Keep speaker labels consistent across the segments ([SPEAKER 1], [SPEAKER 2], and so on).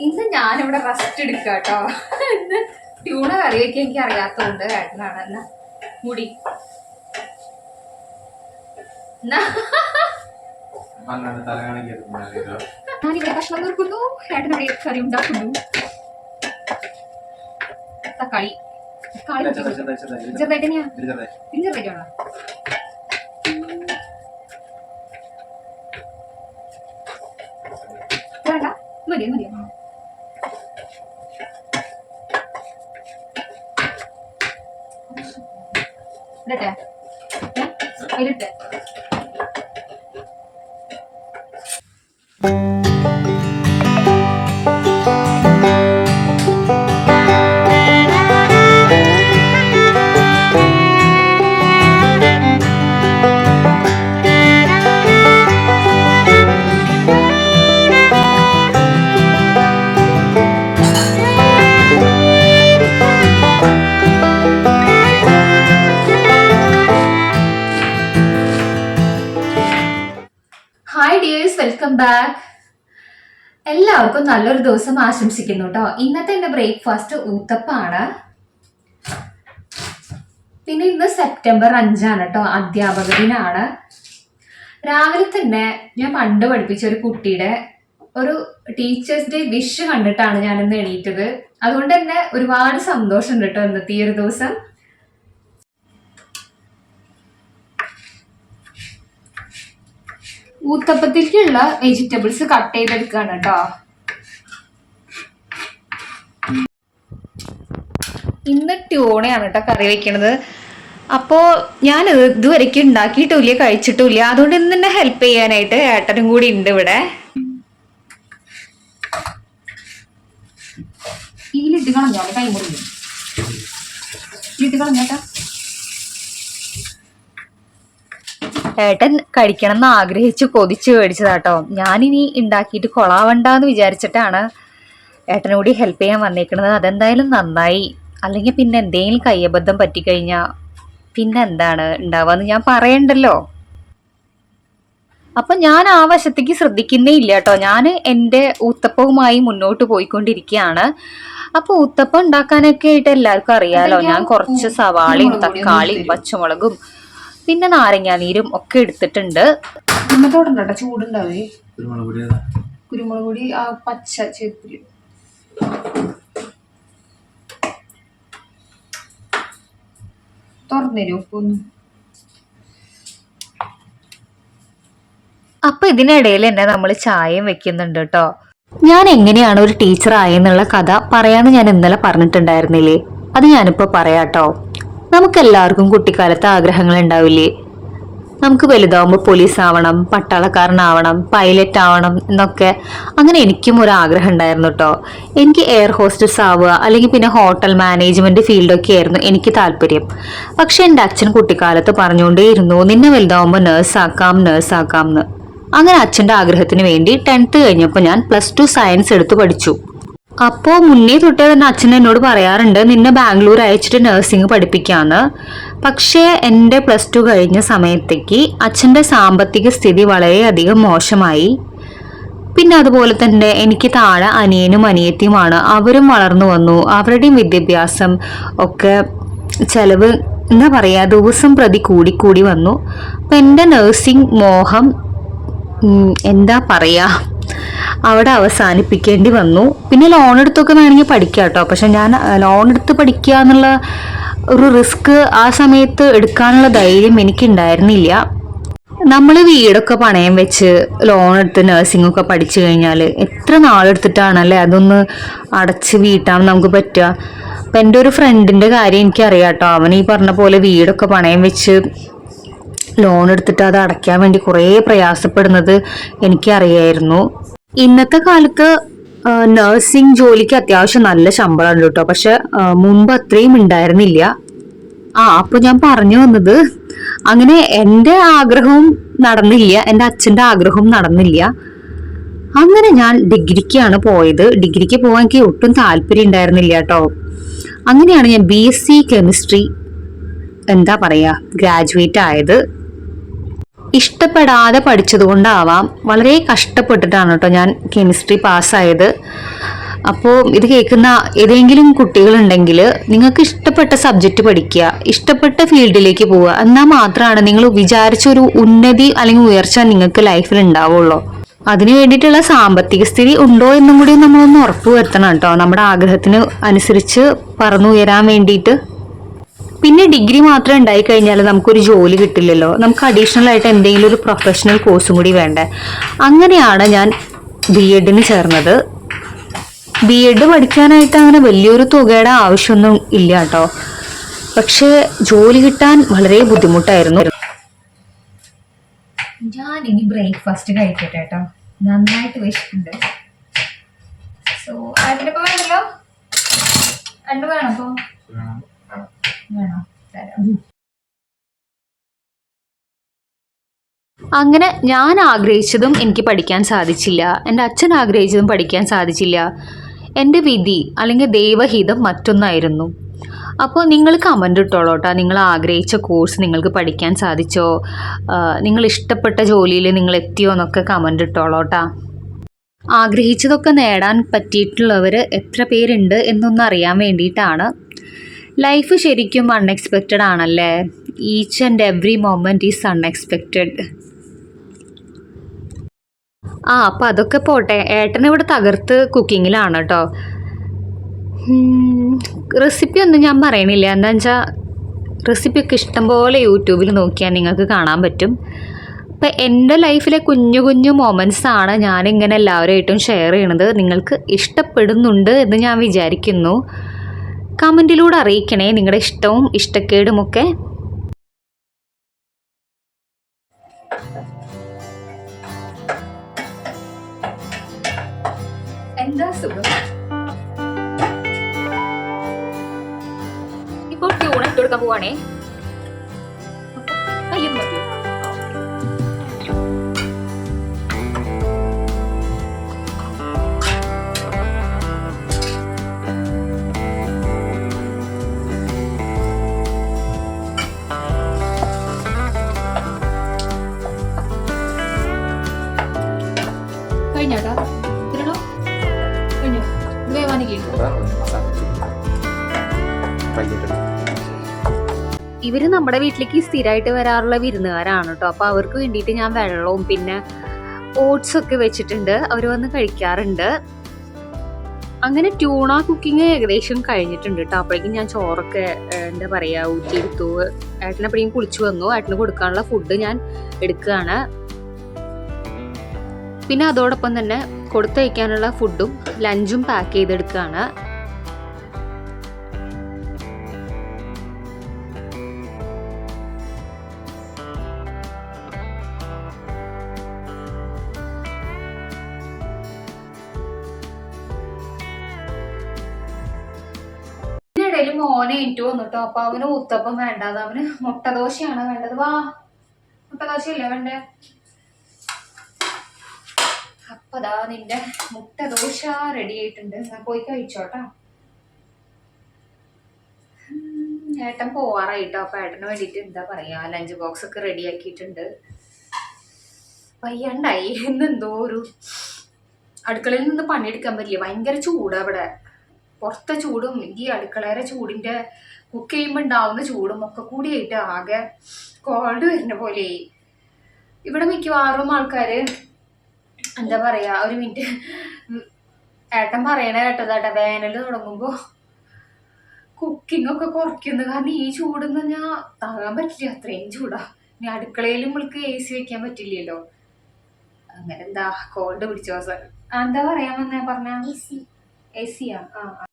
[SPEAKER 1] ഇന്ന് ഞാനിവിടെ റെസ്റ്റ് എടുക്കുക കേട്ടോ ഇന്ന് ട്യൂണ കറി വയ്ക്കാൻ എനിക്ക് അറിയാത്തതുകൊണ്ട് ഏട്ടനാണ് എന്നാ മുടി. ഞാനിവിടെ ഭക്ഷണം തീർക്കുന്നു ഏട്ടനിവിടെ കറി ഉണ്ടാക്കുന്നു. തക്കാളി തക്കാളി ചെറുതായിട്ട് തന്നെയാ? ഇനി ചെറുതായിട്ടാണോ വേണ്ട. മതി മതി ഇടട്ടെ? അതിലിട്ടെ വെൽക്കം ബാക്ക്. എല്ലാവർക്കും നല്ലൊരു ദിവസം ആശംസിക്കുന്നു കേട്ടോ ഇന്നത്തെ എന്റെ ബ്രേക്ക്ഫാസ്റ്റ് ഊത്തപ്പാണ്. പിന്നെ ഇന്ന് സെപ്റ്റംബർ അഞ്ചാണ് കേട്ടോ അധ്യാപക ദിനാണ്. രാവിലെ തന്നെ ഞാൻ പണ്ട് പഠിപ്പിച്ച ഒരു കുട്ടിയുടെ ഒരു ടീച്ചേഴ്സ് ഡേ വിഷ് കണ്ടിട്ടാണ് ഞാൻ ഇന്ന് എണീറ്റത്. അതുകൊണ്ട് തന്നെ ഒരുപാട് സന്തോഷമുണ്ട് കേട്ടോ ഇന്നത്തെ ഈ ഒരു ദിവസം. ഊത്തപ്പത്തിലേക്കുള്ള വെജിറ്റബിൾസ് കട്ട് ചെയ്തെടുക്കുകയാണ് കേട്ടോ ഇന്ന് ട്യൂണയാണ് കേട്ടോ കറി വെക്കണത്. അപ്പോൾ ഞാൻ ഇതുവരയ്ക്കും ഉണ്ടാക്കിയിട്ടില്ല കഴിച്ചിട്ടില്ല. അതുകൊണ്ട് ഇന്ന് തന്നെ ഹെൽപ്പ് ചെയ്യാനായിട്ട് ഏട്ടനും കൂടി ഉണ്ട് ഇവിടെ. ഇതിലിട്ട് കളഞ്ഞോ? കൈ മുറിഞ്ഞു ഇതിലിട്ട് കളഞ്ഞേട്ടാ ഏട്ടൻ കഴിക്കണം എന്ന് ആഗ്രഹിച്ച് കൊതിച്ച് മേടിച്ചതാട്ടോ. ഞാനിനി ഉണ്ടാക്കിയിട്ട് കൊളാവണ്ടെന്ന് വിചാരിച്ചിട്ടാണ് ഏട്ടനും കൂടി ഹെൽപ്പ് ചെയ്യാൻ വന്നേക്കുന്നത് അതെന്തായാലും നന്നായി. അല്ലെങ്കിൽ പിന്നെ എന്തെങ്കിലും കയ്യബദ്ധം പറ്റിക്കഴിഞ്ഞാൽ പിന്നെ എന്താണ് ഉണ്ടാവാന്ന് ഞാൻ പറയണ്ടല്ലോ. അപ്പൊ ഞാൻ ആ വശത്തേക്ക് ശ്രദ്ധിക്കുന്നേ ഇല്ല കേട്ടോ. ഞാൻ എന്റെ ഊത്തപ്പവുമായി മുന്നോട്ട് പോയിക്കൊണ്ടിരിക്കുകയാണ്. അപ്പോൾ ഊത്തപ്പം ഉണ്ടാക്കാനൊക്കെ ആയിട്ട് എല്ലാവർക്കും അറിയാലോ. ഞാൻ കുറച്ച് സവാളയും തക്കാളിയും പച്ചമുളകും പിന്നെ നാരങ്ങാനീരും ഒക്കെ എടുത്തിട്ടുണ്ട്. കുരുമുളക് ചൂടുണ്ടാവേ.
[SPEAKER 2] കുരുമുളക് പൊടി
[SPEAKER 1] ആ പച്ച ചേർക്കുരി തുറന്നേരോ ഒന്ന് അപ്പൊ ഇതിനിടയിൽ തന്നെ നമ്മൾ ചായയും വെക്കുന്നുണ്ട് കേട്ടോ. ഞാൻ എങ്ങനെയാണ് ഒരു ടീച്ചർ ആയെന്നുള്ള കഥ പറയാന്ന് ഞാൻ ഇന്നലെ പറഞ്ഞിട്ടുണ്ടായിരുന്നില്ലേ? അത് ഞാനിപ്പോ പറയാട്ടോ. നമുക്ക് എല്ലാവർക്കും കുട്ടിക്കാലത്ത് ആഗ്രഹങ്ങൾ ഉണ്ടാവില്ലേ നമുക്ക് വലുതാവുമ്പോൾ പോലീസ് ആവണം പട്ടാളക്കാരനാവണം പൈലറ്റ് ആവണം എന്നൊക്കെ അങ്ങനെ എനിക്കും ഒരു ആഗ്രഹം ഉണ്ടായിരുന്നു കേട്ടോ എനിക്ക് എയർ ഹോസ്റ്റസ് ആവുക അല്ലെങ്കിൽ പിന്നെ ഹോട്ടൽ മാനേജ്മെന്റ് ഫീൽഡൊക്കെ ആയിരുന്നു എനിക്ക് താല്പര്യം. പക്ഷെ എന്റെ അച്ഛൻ കുട്ടിക്കാലത്ത് പറഞ്ഞുകൊണ്ടേയിരുന്നു നിന്നെ വലുതാവുമ്പോൾ നേഴ്സാക്കാം നേഴ്സാക്കാം എന്ന് അങ്ങനെ അച്ഛന്റെ ആഗ്രഹത്തിന് വേണ്ടി ടെൻത്ത് കഴിഞ്ഞപ്പോൾ ഞാൻ പ്ലസ് ടു സയൻസ് എടുത്ത് പഠിച്ചു. അപ്പോൾ മുന്നേ തൊട്ടേ തന്നെ അച്ഛൻ എന്നോട് പറയാറുണ്ട് നിന്നെ ബാംഗ്ലൂർ അയച്ചിട്ട് നഴ്സിംഗ് പഠിപ്പിക്കാന്ന്. പക്ഷേ എന്റെ പ്ലസ് ടു കഴിഞ്ഞ സമയത്തേക്ക് അച്ഛന്റെ സാമ്പത്തിക സ്ഥിതി വളരെയധികം മോശമായി. പിന്നെ അതുപോലെ തന്നെ എനിക്ക് താഴെ അനിയനും അനിയത്തിയുമാണ്. അവരും വളർന്നു വന്നു. അവരുടെയും വിദ്യാഭ്യാസം ഒക്കെ ചെലവ് എന്താ പറയുക ദിവസം പ്രതി കൂടി കൂടി വന്നു. അപ്പം എന്റെ നഴ്സിംഗ് മോഹം എന്താ പറയാ അവിടെ അവസാനിപ്പിക്കേണ്ടി വന്നു. പിന്നെ ലോൺ എടുത്തൊക്കെ വേണമെങ്കിൽ പഠിക്കാം കേട്ടോ. പക്ഷെ ഞാൻ ലോൺ എടുത്ത് പഠിക്കുക എന്നുള്ള ഒരു റിസ്ക് ആ സമയത്ത് എടുക്കാനുള്ള ധൈര്യം എനിക്കുണ്ടായിരുന്നില്ല. നമ്മൾ വീടൊക്കെ പണയം വെച്ച് ലോൺ എടുത്ത് നഴ്സിംഗ് ഒക്കെ പഠിച്ചു കഴിഞ്ഞാൽ എത്ര നാളെടുത്തിട്ടാണല്ലേ അതൊന്ന് അടച്ച് വീട്ടാൻ നമുക്ക് പറ്റുക? അപ്പം എന്റെ ഒരു ഫ്രണ്ടിന്റെ കാര്യം എനിക്കറിയാം കേട്ടോ. അവൻ ഈ പറഞ്ഞ പോലെ വീടൊക്കെ പണയം വെച്ച് ലോൺ എടുത്തിട്ട് അത് അടയ്ക്കാൻ വേണ്ടി കുറേ പ്രയാസപ്പെടുന്നത് എനിക്കറിയായിരുന്നു. ഇന്നത്തെ കാലത്ത് നഴ്സിംഗ് ജോലിക്ക് അത്യാവശ്യം നല്ല ശമ്പളം ഉണ്ട് കേട്ടോ. പക്ഷെ മുമ്പ് അത്രയും ഉണ്ടായിരുന്നില്ല. ആ അപ്പൊ ഞാൻ പറഞ്ഞു വന്നത് അങ്ങനെ എന്റെ ആഗ്രഹവും നടന്നില്ല എന്റെ അച്ഛന്റെ ആഗ്രഹവും നടന്നില്ല. അങ്ങനെ ഞാൻ ഡിഗ്രിക്കാണ് പോയത്. ഡിഗ്രിക്ക് പോകാൻ എനിക്ക് ഒട്ടും താല്പര്യം ഉണ്ടായിരുന്നില്ല കേട്ടോ. അങ്ങനെയാണ് ഞാൻ ബി എസ് സി കെമിസ്ട്രി എന്താ പറയുക ഗ്രാജുവേറ്റ് ആയത്. ഇഷ്ടപ്പെടാതെ പഠിച്ചതുകൊണ്ടാവാം വളരെ കഷ്ടപ്പെട്ടിട്ടാണ് കേട്ടോ ഞാൻ കെമിസ്ട്രി പാസ്സായത്. അപ്പോൾ ഇത് കേൾക്കുന്ന ഏതെങ്കിലും കുട്ടികളുണ്ടെങ്കിൽ നിങ്ങൾക്ക് ഇഷ്ടപ്പെട്ട സബ്ജക്റ്റ് പഠിക്കുക ഇഷ്ടപ്പെട്ട ഫീൽഡിലേക്ക് പോവുക. എന്നാൽ മാത്രമാണ് നിങ്ങൾ വിചാരിച്ച ഒരു ഉന്നതി അല്ലെങ്കിൽ ഉയർച്ച നിങ്ങൾക്ക് ലൈഫിൽ ഉണ്ടാവുള്ളൂ. അതിന് വേണ്ടിയിട്ടുള്ള സാമ്പത്തിക സ്ഥിതി ഉണ്ടോ എന്നും കൂടി നമ്മളൊന്ന് ഉറപ്പ് വരുത്തണം കേട്ടോ നമ്മുടെ ആഗ്രഹത്തിന് അനുസരിച്ച് പറന്നുയരാൻ വേണ്ടിയിട്ട്. പിന്നെ ഡിഗ്രി മാത്രം ഉണ്ടായി കഴിഞ്ഞാൽ നമുക്കൊരു ജോലി കിട്ടില്ലല്ലോ. നമുക്ക് അഡീഷണൽ ആയിട്ട് എന്തെങ്കിലും ഒരു പ്രൊഫഷണൽ കോഴ്സും കൂടി വേണ്ടേ. അങ്ങനെയാണ് ഞാൻ ബി എഡിന് ചേർന്നത്. ബി എഡ് പഠിക്കാനായിട്ട് അങ്ങനെ വലിയൊരു തുകയുടെ ആവശ്യമൊന്നും ഇല്ല കേട്ടോ. പക്ഷേ ജോലി കിട്ടാൻ വളരെ ബുദ്ധിമുട്ടായിരുന്നു. ഞാൻ ഇനി ബ്രേക്ക്ഫാസ്റ്റ് കഴിക്കട്ടെ കേട്ടോ. നന്നായിട്ട് വിശക്കുണ്ട് സോ അതിനിപ്പോ വേണമല്ലോ രണ്ടു വേണം. അപ്പോൾ അങ്ങനെ ഞാൻ ആഗ്രഹിച്ചതും എനിക്ക് പഠിക്കാൻ സാധിച്ചില്ല. എന്റെ അച്ഛൻ ആഗ്രഹിച്ചതും പഠിക്കാൻ സാധിച്ചില്ല. എന്റെ വിധി അല്ലെങ്കിൽ ദൈവഹിതം മറ്റൊന്നായിരുന്നു. അപ്പോൾ നിങ്ങൾ കമന്റ് ഇട്ടോളൂ നിങ്ങൾ ആഗ്രഹിച്ച കോഴ്സ് നിങ്ങൾക്ക് പഠിക്കാൻ സാധിച്ചോ? നിങ്ങൾ ഇഷ്ടപ്പെട്ട ജോലിയിൽ നിങ്ങൾ എത്തിയോ എന്നൊക്കെ കമന്റ് ഇട്ടോളൂ ആഗ്രഹിച്ചതൊക്കെ നേടാൻ പറ്റിയിട്ടുള്ളവർ എത്ര പേരുണ്ട് എന്നൊന്ന് അറിയാൻ വേണ്ടിയിട്ടാണ് ലൈഫ് ശരിക്കും അൺഎക്സ്പെക്റ്റഡ് ആണല്ലേ? Each and every moment is unexpected ആ അപ്പം അതൊക്കെ പോട്ടെ. ഏട്ടൻ ഇവിടെ തകർത്ത് കുക്കിങ്ങിലാണ് കേട്ടോ റെസിപ്പി ഒന്നും ഞാൻ പറയണില്ല. എന്താ വെച്ചാൽ റെസിപ്പിയൊക്കെ ഇഷ്ടംപോലെ യൂട്യൂബിൽ നോക്കിയാൽ നിങ്ങൾക്ക് കാണാൻ പറ്റും. അപ്പം എന്റെ ലൈഫിലെ കുഞ്ഞു കുഞ്ഞു മൊമെൻസാണ് ഞാനിങ്ങനെ എല്ലാവരുമായിട്ടും ഷെയർ ചെയ്യണത്. നിങ്ങൾക്ക് ഇഷ്ടപ്പെടുന്നുണ്ട് എന്ന് ഞാൻ വിചാരിക്കുന്നു. കമന്റിലൂടെ അറിയിക്കണേ നിങ്ങളുടെ ഇഷ്ടവും ഇഷ്ടക്കേടുമൊക്കെ എന്താ സുഖം? ഇപ്പോൾ ട്യൂൺ കൊടുക്കാൻ പോവാണേ. ഇവർ നമ്മുടെ വീട്ടിലേക്ക് സ്ഥിരമായിട്ട് വരാറുള്ള വിരുന്നുകാരാണ് കേട്ടോ. അപ്പൊ അവർക്ക് വേണ്ടിയിട്ട് ഞാൻ വെള്ളവും പിന്നെ ഓട്സ് ഒക്കെ വെച്ചിട്ടുണ്ട്. അവർ വന്ന് കഴിക്കാറുണ്ട്. അങ്ങനെ ട്യൂണ കുക്കിംഗ് ഏകദേശം കഴിഞ്ഞിട്ടുണ്ട് കേട്ടോ. അപ്പോഴേക്കും ഞാൻ ചോറൊക്കെ എന്താ പറയാ ഊറ്റിയെടുത്തു. ഏട്ടനെ എപ്പോഴും കുളിച്ചു വന്നു. ഏട്ടന് കൊടുക്കാനുള്ള ഫുഡ് ഞാൻ എടുക്കുകയാണ്. പിന്നെ അതോടൊപ്പം തന്നെ കൊടുത്തയക്കാനുള്ള ഫുഡും ലഞ്ചും പാക്ക് ചെയ്തെടുക്കുകയാണ്. ഇതിനിടയിൽ മോനെ എനിക്ക് വന്നിട്ടോ? അപ്പൊ അവന് ഉത്തപ്പം വേണ്ടത് അവന് മുട്ടദോശയാണ് വേണ്ടത്. വാ. മുട്ടദോശയല്ലേ വേണ്ടേ? അപ്പൊ അതാ നിന്റെ മുട്ടദോശ റെഡി ആയിട്ടുണ്ട്. പോയി കഴിച്ചോട്ടാ. ഏട്ടൻ പോവാറായിട്ടോ. അപ്പൊ ഏട്ടന് വേണ്ടിട്ട് എന്താ പറയാ ലഞ്ച് ബോക്സ് ഒക്കെ റെഡി ആക്കിയിട്ടുണ്ട്. വയ്യണ്ടായി. എന്നെന്തോ ഒരു അടുക്കളയിൽ നിന്ന് പണിയെടുക്കാൻ പറ്റില്ല. ഭയങ്കര ചൂടാ ഇവിടെ. പുറത്തെ ചൂടും ഈ അടുക്കളയുടെ ചൂടിന്റെ കുക്ക് ചെയ്യുമ്പോൾ ഉണ്ടാവുന്ന ചൂടും ഒക്കെ കൂടിയായിട്ട് ആകെ കോൾഡ് വരുന്ന പോലെ ഇവിടെ മിക്കവാറും ആൾക്കാര് എന്താ പറയാ ഒരു മിനിറ്റ്. ഏട്ടൻ പറയണ കേട്ടതാട്ടെ വേനൽ തുടങ്ങുമ്പോ. കുക്കിംഗ് ഒക്കെ കുറയ്ക്കുന്നു. കാരണം ഈ ചൂടെന്ന് ഞാൻ താങ്ങാൻ പറ്റില്ല അത്രയും ചൂടാ. ഇനി അടുക്കളയിലും നമ്മൾക്ക് എ സി വെക്കാൻ പറ്റില്ലല്ലോ. അങ്ങനെ എന്താ കോൾഡ് പിടിച്ചോ സാർ എന്താ പറയാൻ വന്നേ പറഞ്ഞ? എ സിയാ ആ ആ.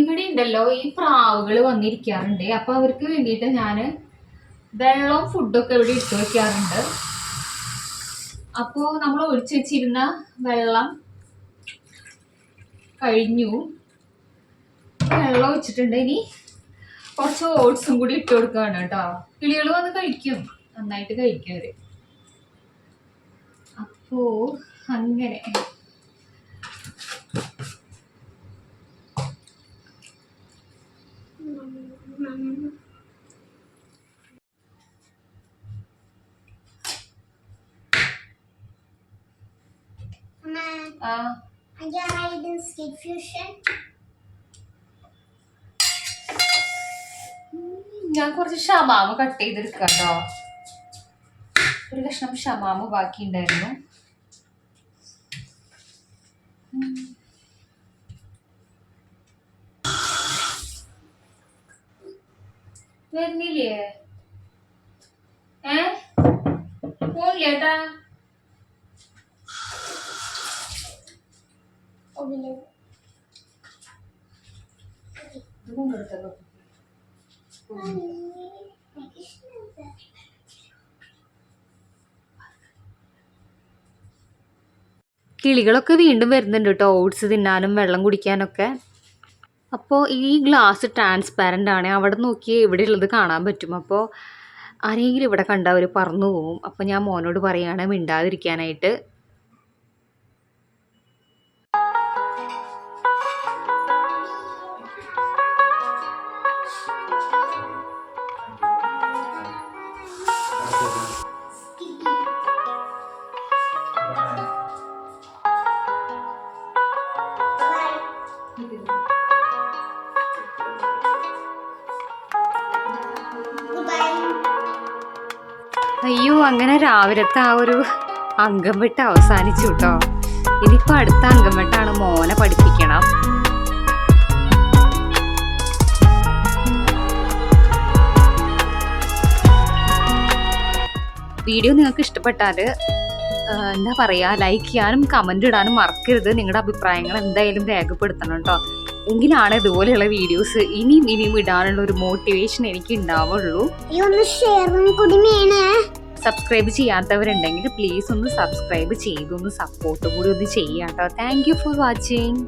[SPEAKER 1] ഇവിടെ ഉണ്ടല്ലോ ഈ പ്രാവുകൾ വന്നിരിക്കാറുണ്ട്. അപ്പൊ അവർക്ക് വേണ്ടിയിട്ട് ഞാൻ വെള്ളവും ഫുഡൊക്കെ ഇവിടെ ഇട്ട് വെക്കാറുണ്ട്. അപ്പോ നമ്മൾ ഒഴിച്ചു വെച്ചിരുന്ന വെള്ളം കഴിഞ്ഞു. വെള്ളം ഒഴിച്ചിട്ടുണ്ട്. ഇനി കുറച്ച് ഓട്സും കൂടി ഇട്ട് കൊടുക്കുകയാണ് കേട്ടോ. കിളികൾ വന്ന് കഴിക്കും. നന്നായിട്ട് കഴിക്കും അപ്പോ അങ്ങനെ. ആ.
[SPEAKER 3] അഞ്ചാറായിട്ട് skate fusion.
[SPEAKER 1] ഞാൻ കുറച്ച് ഷമാമ് കട്ട് ചെയ്തെടുക്കാം കേട്ടോ ഒരു കഷ്ണം ഷമാമ് ബാക്കി ഉണ്ടായിരുന്നു വരുന്നില്ലേ? ഏ? പോണില്ലേട്ടാ? കിളികളൊക്കെ വീണ്ടും വരുന്നുണ്ട് കേട്ടോ. ഓട്സ് തിന്നാനും വെള്ളം കുടിക്കാനൊക്കെ. അപ്പോൾ ഈ ഗ്ലാസ് ട്രാൻസ്പാരന്റ് ആണ്. അവിടെ നോക്കി ഇവിടെ ഉള്ളത് കാണാൻ പറ്റും. അപ്പോൾ ആരെങ്കിലും ഇവിടെ കണ്ട അവർ പറന്നു പോവും. അപ്പോൾ ഞാൻ മോനോട് പറയുകയാണ് മിണ്ടാതിരിക്കാനായിട്ട്. അയ്യോ അങ്ങനെ രാവിലത്തെ ആ ഒരു അംഗം വെട്ട് അവസാനിച്ചു കേട്ടോ ഇനിയിപ്പോൾ അടുത്ത അംഗം വെട്ടാണ് മോനെ പഠിപ്പിക്കണം. വീഡിയോ നിങ്ങൾക്ക് ഇഷ്ടപ്പെട്ടാൽ എന്താ പറയുക ലൈക്ക് ചെയ്യാനും കമന്റ് ഇടാനും മറക്കരുത്. നിങ്ങളുടെ അഭിപ്രായങ്ങൾ എന്തായാലും രേഖപ്പെടുത്തണം കേട്ടോ എങ്കിലാണ് ഇതുപോലെയുള്ള വീഡിയോസ് ഇനിയും ഇനിയും ഇടാനുള്ള ഒരു മോട്ടിവേഷൻ എനിക്ക് ഉണ്ടാവുള്ളൂ
[SPEAKER 3] ഒന്ന്
[SPEAKER 1] സബ്സ്ക്രൈബ് ചെയ്യാത്തവരുണ്ടെങ്കിൽ പ്ലീസ് ഒന്ന് സബ്സ്ക്രൈബ് ചെയ്തൊന്ന് സപ്പോർട്ട് കൂടി ഒന്ന് ചെയ്യാം കേട്ടോ താങ്ക് യു ഫോർ വാച്ചിങ്